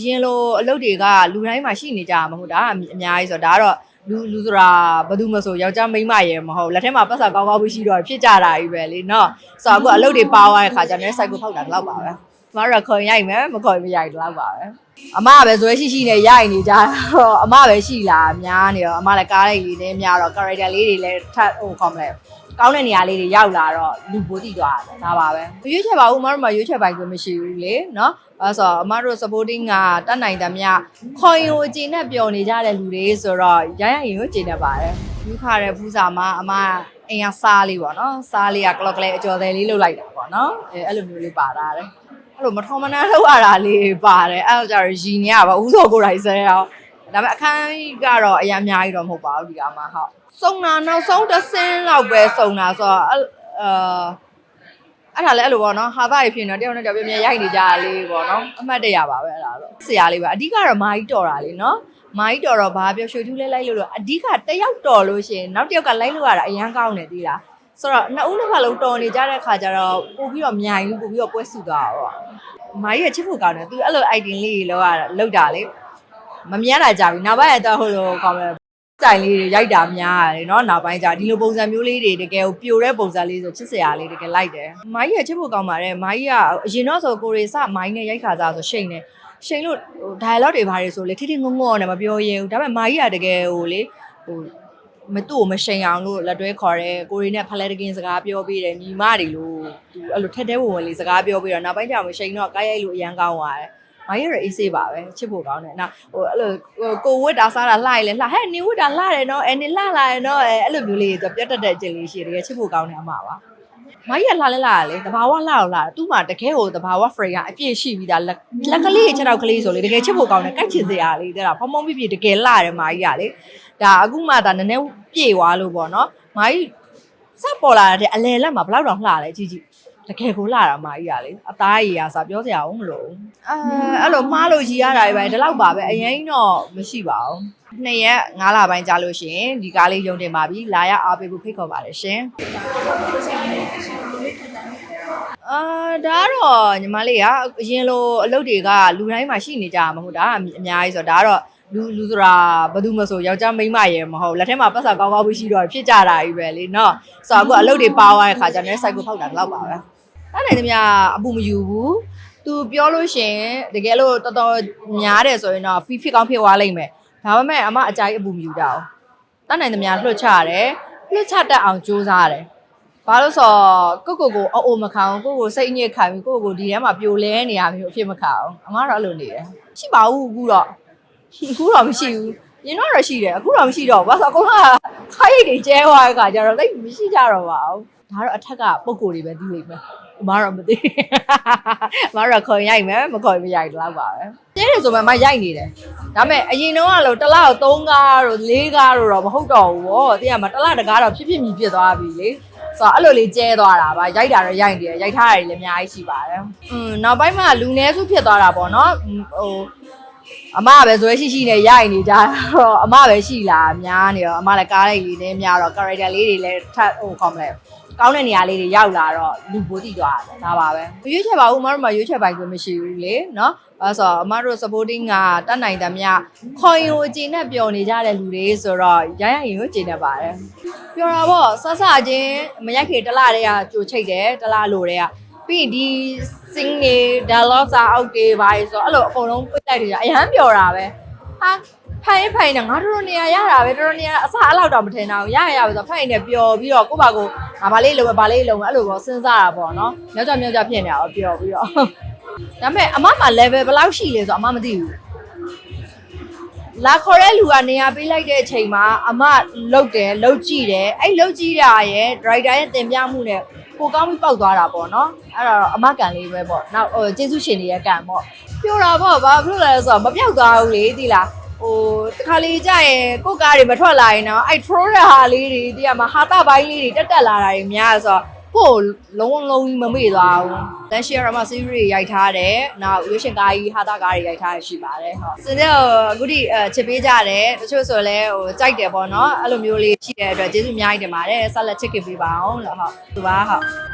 အရင်လိုအလုပ်တွေကလူတိုင်းမှာရှိနေကြမှာမဟုတ်တာအများကြီးဆိုတော့ဒါကတော့လူလူဆိုတာဘာလို့မဆိုယောက်ျားမိန်းမရယ်မဟုတ်လက်ထဲမှာပတ်စာကောင်းကောင်းရှိတော့ဖြစ်ကြတာကြီးပဲလေနော်ဆိုတော့အခုအလုပ်တွေပါသွားတဲ့ခါကျတော့စိုက်ကိုဖောက်တာတော့ပါပဲမရခေါ်ရိုက်မယ်မခေါ်မရိုက်တော့ပါပဲအမကပဲဇွဲရှိရှိနဲ့ရိုက်နေကြတော့အမပဲရှိလာများနေတော့အမလည်းကားလိုက်လေးနဲ့များတော့ character လေးတွေလည်းထပ်ဟိုခေါ်မလဲ ကောင်းတဲ့နေရာလေးတွေရောက်လာတော့လူပိုတိသွားတယ်ဒါပါပဲရွေးချယ်ပါဦးအမတို့မှရွေးချယ်ပိုင်ခွင့်မရှိဘူးလေနော်အဲဆိုအမတို့ supporting ကတတ်နိုင်သမျှခေါ်ရင်ကိုအကျဉ်းနဲ့ပျော်နေကြတဲ့လူတွေဆိုတော့ရရရင်ကိုအကျဉ်းနဲ့ပါတယ်ယူခါတဲ့ဖူးစာမှာအမအိမ်ကစားလေးပေါ့နော်စားလေးက clock လေးအကျော်သေးလေးလုပ်လိုက်တာပေါ့နော်အဲအဲ့လိုမျိုးလေးပါတာတယ်အဲ့လိုမထောမနှမ်းလောက်ရတာလေးပါတယ်အဲ့တော့ကျတော့ရီနေရပါဦးစောကိုယ်တိုင်ဆဲအောင်ဒါပေမဲ့အခန်းကြီးကတော့အများအများကြီးတော့မဟုတ်ပါဘူးဒီကမှာဟုတ် စုံတာနောက်ဆုံးတစ်စင်းလောက်ပဲစုံတာဆိုတော့အဲ့အာအဲ့ဒါလည်းအဲ့လိုပေါ့နော်ဟာသားတွေဖြစ်နေတော့တယောက်နဲ့တယောက်ပြပြရိုက်နေကြတာလေးပေါ့နော်အမှတ်တရပါပဲအဲ့ဒါတော့ဆရာလေးပါအဓိကတော့မာကြီးတော်တာလေးနော်မာကြီးတော်တော့ဘာပြောရွှေထူးလဲလိုက်လို့လို့အဓိကတယောက်တော်လို့ရှိရင်နောက်တစ်ယောက်ကလိုက်လို့ရတာအရန်ကောင်းတယ်သိလားဆိုတော့နှစ်ဦးနှစ်ဖက်လုံးတော်နေကြတဲ့ခါကျတော့ပို့ပြီးတော့မြိုင်လို့ပို့ပြီးတော့ပွဲစုသွားတော့မာကြီးကချစ်ဖို့ကောင်းတယ်သူအဲ့လို item လေးတွေလောက်ရတာလောက်တာလေမမြင်တာကြပြီနောက်ပိုင်းကတော့ဟိုလိုကောင်းတ ယ်တိုင်လေးတွေရိုက်တာများရတယ်เนาะနောက်ပိုင်းကျဒီလိုပုံစံမျိုးလေးတွေတကယ်ကိုပြိုတဲ့ပုံစံလေးဆိုချစ်စရာလေးတကယ်လိုက်တယ်။မိုင်းကချစ်ဖို့ကောင်းပါတယ်။မိုင်းကအရင်တော့ဆိုကိုရီစမိုင်းနဲ့ရိုက်ခါစားဆိုရှိန်နေရှိန်လို့ဟို dialogue တွေဘာတွေဆိုလေထိထိငုံငုံနဲ့မပြောရဲဘူး။ဒါပေမဲ့မိုင်းကတကယ်ဟိုလေဟိုမတူကိုမရှိန်အောင်လို့လက်တွဲခေါ်တယ်ကိုရီနဲ့ဖလဲတကင်းစကားပြောပြီးတယ်ညီမတွေလို့သူအဲ့လိုထက်တဲဝင်ဝင်လေးစကားပြောပြီးတော့နောက်ပိုင်းကျမှရှိန်တော့ကားရိုက်လို့အရန်ကောင်းသွားတယ်။ မိုင်းရတဲ့အေးဆေးပါပဲချစ်ဖို့ကောင်းတယ်နော်ဟိုအဲ့လိုကိုဝတ်တာစားတာလှရလဲလှဟဲ့နေဝတ်တာလှတယ်နော်အဲနေလှလာတယ်နော်အဲအဲ့လိုမျိုးလေးပြတ်တက်တဲ့အကျင်လေးရှိတယ်တကယ်ချစ်ဖို့ကောင်းတယ်အမပါမိုင်းရလှလဲလှရလေတဘာဝလှတော့လှသူ့မှာတကယ်ဟိုတဘာဝ free ကအပြည့်ရှိပြီးသားလက်ကလေးချက်တော့ကလေးဆိုလေတကယ်ချစ်ဖို့ကောင်းတယ်ကြိုက်ချင်စရာလေးတဲ့တာဖုံဖုံပြပြတကယ်လှတယ်မိုင်းရလေဒါအခုမှဒါနည်းနည်းပြေသွားလို့ပေါ့နော်မိုင်းစပေါ်လာတဲ့အလဲလက်မှာဘလောက်တောင်လှလဲကြည့်ကြည့် တကယ်ကိုလာတာမာကြီးရလေအသားကြီးရစာပြောစရာအောင်မလို့အဲအဲ့လိုမှားလို့ကြီးရတာပဲဒီလောက်ပါပဲအရင်တော့မရှိပါဘူးနှစ်ရက်၅လပိုင်းကြာလို့ရှိရင်ဒီကားလေးရုံတင်ပါပြီလာရအားပေးဖို့ဖိတ်ခေါ်ပါတယ်ရှင်အာဒါကတော့ညီမလေးကအရင်လိုအလုပ်တွေကလူတိုင်းမှာရှိနေကြမှာမဟုတ်တာအများကြီးဆိုတော့ဒါကတော့ လူလူဆိုတာဘာလို့မဆိုယောက်ျားမိန်းမရယ်မဟုတ်လက်ထဲမှာပတ်စာကောင်းကောင်းရှိတော့ဖြစ်ကြတာကြီးပဲလေနော်ဆိုတော့အခုအလုပ်တွေပါသွားတဲ့ခါကျတော့စိုက်ကိုဖောက်တာတော့ပါပဲအဲ့နိုင်သမျှအပူမယူဘူးသူပြောလို့ရှရင်တကယ်လို့တော်တော်များတယ်ဆိုရင်တော့ fee ဖြစ်ကောင်းဖြစ်သွားလိမ့်မယ်ဒါပေမဲ့အမအကြိုက်အပူမယူတာအောင်တတ်နိုင်သမျှလွှတ်ချရတယ်လွှတ်ချတတ်အောင်ကြိုးစားရတယ်ဘာလို့ဆိုကိုကိုကိုအိုအိုမခံဘူးကိုကိုစိတ်ညစ်ခံပြီးကိုကိုဒီထဲမှာပြိုလဲနေရမျိုးအဖြစ်မခံအောင်အမကတော့အဲ့လိုနေတယ်ရှိပါဘူးအခုတော့ အခုတော့မရှိဘူး။ရင်တော့တော့ရှိတယ်အခုတော့မရှိတော့ဘူး။ဘာလို့အကုန်လုံးကခိုင်းရိတ်တွေကျဲသွားတဲ့ခါကျတော့တိတ်မရှိကြတော့ပါဘူး။ဒါတော့အထက်ကပုံကိုယ်တွေပဲသိလိမ့်မယ်။အမတော့မသိဘူး။အမတော့ခေါ်ရိုက်မယ်မခေါ်မရိုက်တော့ပါပဲ။ကျဲတယ်ဆိုမှမရိုက်နေတယ်။ဒါပေမဲ့အရင်တော့ကလို့တစ်လောက်3ကားတို့4ကားတို့တော့မဟုတ်တော့ဘူးဗော။သိရမှာတစ်လတကားတော့ဖြစ်ဖြစ်မြည်ဖြစ်သွားပြီလေ။ဆိုတော့အဲ့လိုလေးကျဲသွားတာပါရိုက်တာတော့ရိုက်နေတယ်ရိုက်ထားတာတွေလည်းအများကြီးရှိပါတယ်။อืมနောက်ပိုင်းမှာလူနည်းစုဖြစ်သွားတာပေါ့နော်။ဟို အမကပဲဇွဲရှိရှိနဲ့ရိုက်နေကြတော့အမပဲရှိလာများနေတော့အမလည်းကားလိုက်လေးနဲ့များတော့ character လေးတွေလည်းထပ်ဟိုခေါ်မလဲကောင်းတဲ့နေရာလေးတွေရောက်လာတော့လူပိုတိသွားတယ်ဒါပါပဲရွေးချယ်ပါဦးအမတို့မှရွေးချယ်ပိုင်ခွင့်မရှိဘူးလေနော်အဲဆိုအမတို့ supporting ကတတ်နိုင်သမျှခေါ်ရင်ကိုအကျဉ်းနဲ့ပျော်နေကြတဲ့လူတွေဆိုတော့ရရရင်ကိုအကျဉ်းနဲ့ပါတယ်ပျော်တာပေါ့ဆဆချင်းမရိုက်ခေတလားတည်းကကြိုချိတ်တယ်တလားလိုတဲ့က ပြီးရင်ဒီ sing နေ dialogue စာအောက်တွေပါဆိုတော့အဲ့လိုအကုန်လုံးပြလိုက်တယ်ကြအရန်ပျော်တာပဲဟာဖိုင်ဖိုင်နဲ့ငါတို့တို့နေရာရတာပဲတို့တို့နေရာအစားအလောက်တော့မထင်တော့ရရရပဲဆိုဖိုင်နဲ့ပျော်ပြီးတော့ကိုယ့်ဘာကိုငါမလေးလုံးပဲဗာလေးလုံးပဲအဲ့လိုပေါ့စဉ်းစားတာပေါ့နော်မြောက်ကြမြောက်ကြဖြစ်နေတာတော့ပျော်ပြီးတော့ဒါပေမဲ့အမမှာ level ဘယ်လောက်ရှိလဲဆိုတော့အမမသိဘူးလာခေါ်တဲ့လူကနေရာပေးလိုက်တဲ့အချိန်မှာအမလုတ်တယ်လုတ်ကြည့်တယ်အဲ့လုတ်ကြည့်တာရဲ့ driver ရဲ့တင်ပြမှုနဲ့ ကိုကောင်းပြီးပောက်သွားတာပေါ့နော်အဲ့ဒါတော့အမကန်လေးပဲပေါ့နောက်ဟိုကျေးဇူးရှင်တွေရဲ့ကန်ပေါ့ပြောတာပေါ့ဘာဖြစ်လို့လဲဆိုတော့မပြောက်သွားဘူးလေဒီလားဟိုတခါလေးကြာရင်ကိုကားတွေမထွက်လာရင်တော့အဲ့ troll တဲ့ဟာလေးတွေဒီကမှာဟာတာပိုင်းလေးတွေတက်တက်လာတာတွေများဆိုတော့ ကိုလုံးဝလုံးကြီးမမေ့သွားဘူး။လက်ရှိရမှာ series တွေရိုက်ထားတယ်။နောက်ရွှေရှင်ကားကြီးဟာတာကားတွေရိုက်ထားရရှိပါတယ်။ဟုတ်။စင်တဲ့အခုဒီချစ်ပေးကြတယ်။တချို့ဆိုလည်းဟိုကြိုက်တယ်ပေါ့နော်။အဲ့လိုမျိုးလေးရှိတဲ့အတွက်ကျေးဇူးအများကြီးတင်ပါတယ်။ဆက်လက်ချစ်ခင်ပေးပါအောင်လို့ဟုတ်။သူပါဟုတ်။